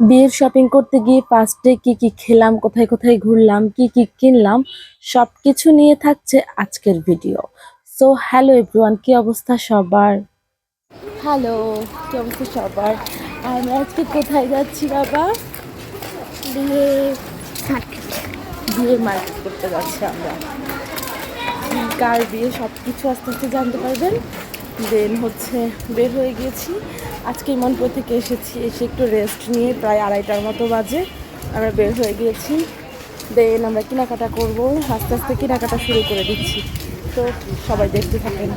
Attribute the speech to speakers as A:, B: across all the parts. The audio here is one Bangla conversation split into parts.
A: বিয়ের শপিং করতে গিয়ে ফার্স্ট ডে কি কি খেলাম, কোথায় কোথায় ঘুরলাম, কি কি কিনলাম সব কিছু নিয়ে থাকছে আজকের ভিডিও সো হ্যালো এভরিওয়ান কি অবস্থা সবার? হ্যালো কি অবস্থা সবার? আমরা আজকে কোথায় যাচ্ছি বাবা? বিয়ে বিয়ে মার্কেট করতে যাচ্ছি আমরা। কার বিয়ে সব কিছু আস্তে আস্তে জানতে পারবেন? দেন হচ্ছে বের হয়ে গিয়েছি আজকে মনপুর থেকে এসেছি, এসে একটু রেস্ট নিয়ে প্রায় আড়াইটার মতো বাজে। আমরা বের হয়ে গিয়েছি। দেন আমরা কেনাকাটা করব। আস্তে আস্তে কেনাকাটা শুরু করে দিচ্ছি। তো সবাই দেখতে থাকেন।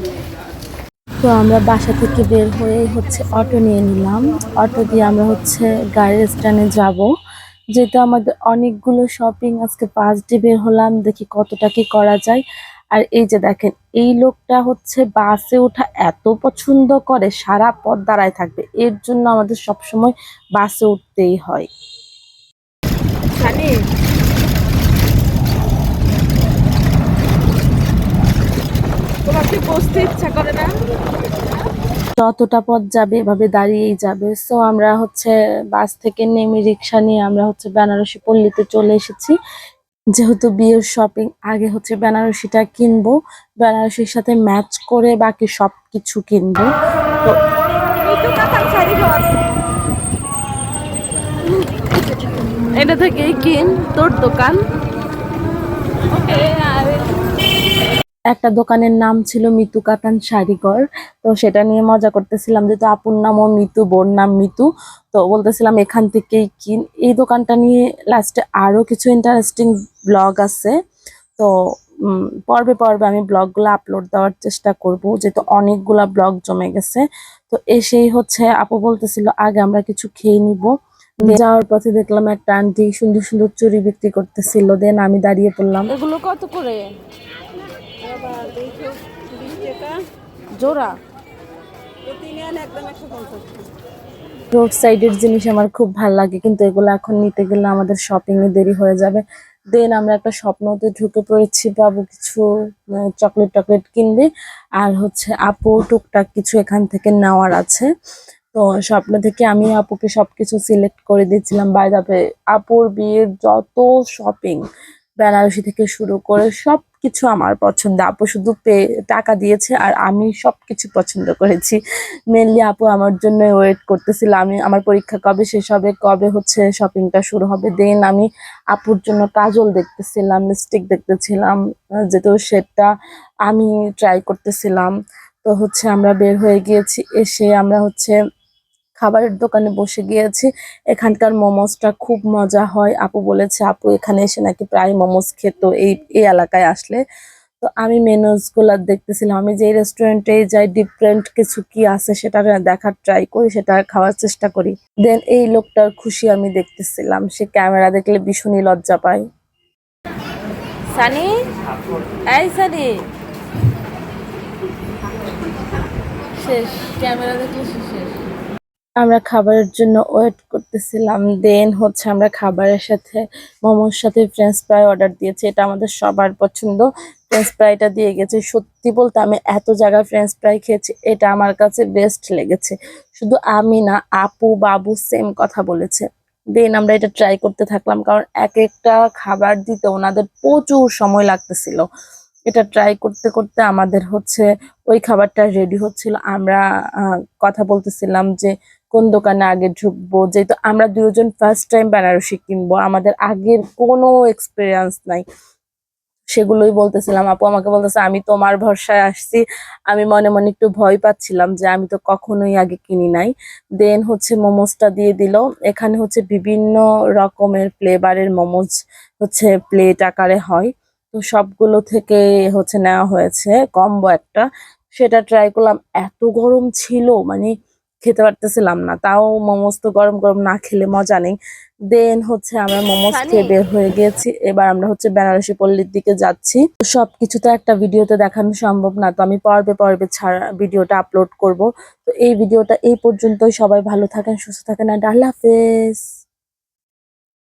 A: তো আমরা বাসা থেকে বের হয়ে হচ্ছে অটো নিয়ে নিলাম। অটো দিয়ে আমরা হচ্ছে গাড়ির স্ট্যান্ডে যাব। যেহেতু আমাদের অনেকগুলো শপিং আজকে ফার্স্ট ডে বের হলাম, দেখি কতটা কি করা যায়। আর এই যে দেখেন এই লোকটা হচ্ছে বাসে ওঠা এত পছন্দ করে সারা পথ দাঁড়ায় থাকবে। এর জন্য আমাদের সবসময় বাসে উঠতেই হয়। জানি তোমার বসতে ইচ্ছা করে না? যতটা পথ যাবে এভাবে দাঁড়িয়েই যাবে। সো আমরা হচ্ছে বাস থেকে নেমে রিক্সা নিয়ে আমরা হচ্ছে বেনারসি পল্লীতে চলে এসেছি। যেহেতু বিয়ের শপিং আগে হচ্ছে বেনারসিটা কিনবো, বেনারসির সাথে ম্যাচ করে বাকি সব কিছু কিনবো। তো এটা থেকেই কিন, তোর দোকান। একটা দোকানের নাম ছিল মিতু কাতান শাড়িঘর। তো সেটা নিয়ে মজা করতেছিলাম যেহেতু আপুর নামও মিতু, বোর নাম মিতু। তো বলতেছিলাম এখান থেকেই কিন এই দোকানটা নিয়ে লাস্টে আরও কিছু ইন্টারেস্টিং ব্লগ আছে। তো পর্বে পর্বে আমি ব্লগগুলো আপলোড দেওয়ার চেষ্টা করব, যেহেতু অনেকগুলা ব্লগ জমে গেছে। তো এসেই হচ্ছে আপু বলতেছিল, আগে আমরা কিছু খেয়ে নিব। যাওয়ার পথে দেখলাম একটা আন্টি সুন্দর সুন্দর চুরি বিক্রি করতেছিল। দেন আমি দাঁড়িয়ে পড়লাম। এগুলো কত করে? জোড়া? রোড সাইডের জিনিস আমার খুব ভালো লাগে কিন্তু এগুলো এখন নিতে গেলে আমাদের শপিং এ দেরি হয়ে যাবে। দেন আমরা একটা স্বপ্নতে ঢুকে পড়েছি বাবু কিছু চকলেট টকলেট কিনবে। আর হচ্ছে আপু টুকটাক কিছু এখান থেকে নেওয়ার আছে। তো স্বপ্ন থেকে আমি আপুকে সবকিছু সিলেক্ট করে দিয়েছিলাম। বাই যাবে আপুর বিয়ের যত শপিং বেনারসি থেকে শুরু করে সব কিছু আমার পছন্দ। আপু শুধু পে, টাকা দিয়েছে আর আমি সব কিছু পছন্দ করেছি। মেনলি আপু আমার জন্য ওয়েট করতেছিল। আমি, আমার পরীক্ষা কবে শেষ হবে, কবে হচ্ছে শপিংটা শুরু হবে? দেন আমি আপুর জন্য কাজল দেখতেছিলাম লিপস্টিক দেখতেছিলাম, যেহেতু সেটা আমি ট্রাই করতেছিলাম। তো হচ্ছে আমরা বের হয়ে গিয়েছি, এসে আমরা হচ্ছে খাবারের দোকানে বসে গিয়েছি। এখানকার মোমোসটা খুব মজা হয়। আপু বলেছে, আপু, এখানে এসে নাকি প্রায় মোমোস খেত এই এই এলাকায় আসলে। তো আমি মেনুজগুলা দেখতেছিলাম। আমি যে রেস্টুরেন্টে যাই ডিফারেন্ট কিছু কি আছে সেটা দেখার ট্রাই করি, সেটা খাওয়ার চেষ্টা করি। দেন এই লোকটার খুশি আমি দেখতেছিলাম। সে ক্যামেরা দেখলে ভীষণই লজ্জা পায়। সানি? শেষ। ক্যামেরা দেখলে শেষ। আমরা খাবারের জন্য ওয়েট করতেছিলাম। দেন হচ্ছে আমরা খাবারের সাথে মোমোর সাথে ফ্রেঞ্চ ফ্রাই অর্ডার দিয়েছি। এটা আমাদের সবার পছন্দ। ফ্রেঞ্চ ফ্রাইটা দিয়ে গেছে। সত্যি বলতে আমি এত জায়গায় ফ্রেঞ্চ ফ্রাই খেয়েছি, এটা আমার কাছে বেস্ট লেগেছে। শুধু আমি না, আপু, বাবু সেম কথা বলেছে। দেন আমরা এটা ট্রাই করতে থাকলাম, কারণ এক একটা খাবার দিতে ওনাদের প্রচুর সময় লাগতেছিল। এটা ট্রাই করতে করতে আমাদের হচ্ছে ওই খাবারটা রেডি হচ্ছিল। আমরা কথা বলতেছিলাম যে কোন দোকানে আগে ঢুকবো? যেহেতু আমরা দুজন ফার্স্ট টাইম বেনারসি কিনবো, আমাদের আগের কোনো এক্সপিরিয়েন্স নাই। সেগুলোই বলতেছিলাম, আপু, আমাকে বলতেছে, আমি তোমার ভরসায় আসছি। আমি মনে মনে একটু ভয় পাচ্ছিলাম যে আমি তো কখনোই আগে কিনি নাই। দেন হচ্ছে মোমোসটা দিয়ে দিল। এখানে হচ্ছে বিভিন্ন রকমের ফ্লেভারের মোমোজ হচ্ছে প্লেট আকারে হয়। তো সবগুলো থেকে হচ্ছে নেওয়া হয়েছে কম্বো একটা। সেটা ট্রাই করলাম, এত গরম ছিল মানে খেতে পারতেছিলাম না। তাও মোমোস তো গরম গরম না খেলে মজা নেই। দেন হচ্ছে আমরা মোমোস খেয়ে বের হয়ে গেছি। এবার আমরা হচ্ছে বেনারসি পল্লীর দিকে যাচ্ছি। সবকিছু তো একটা ভিডিওতে দেখানো সম্ভব না। তো আমি পর্বে পর্বে ছাড়া ভিডিওটা আপলোড করব। তো এই ভিডিওটা এই পর্যন্তই। সবাই ভালো থাকেন সুস্থ থাকেন আর আল্লাহ হাফেজ।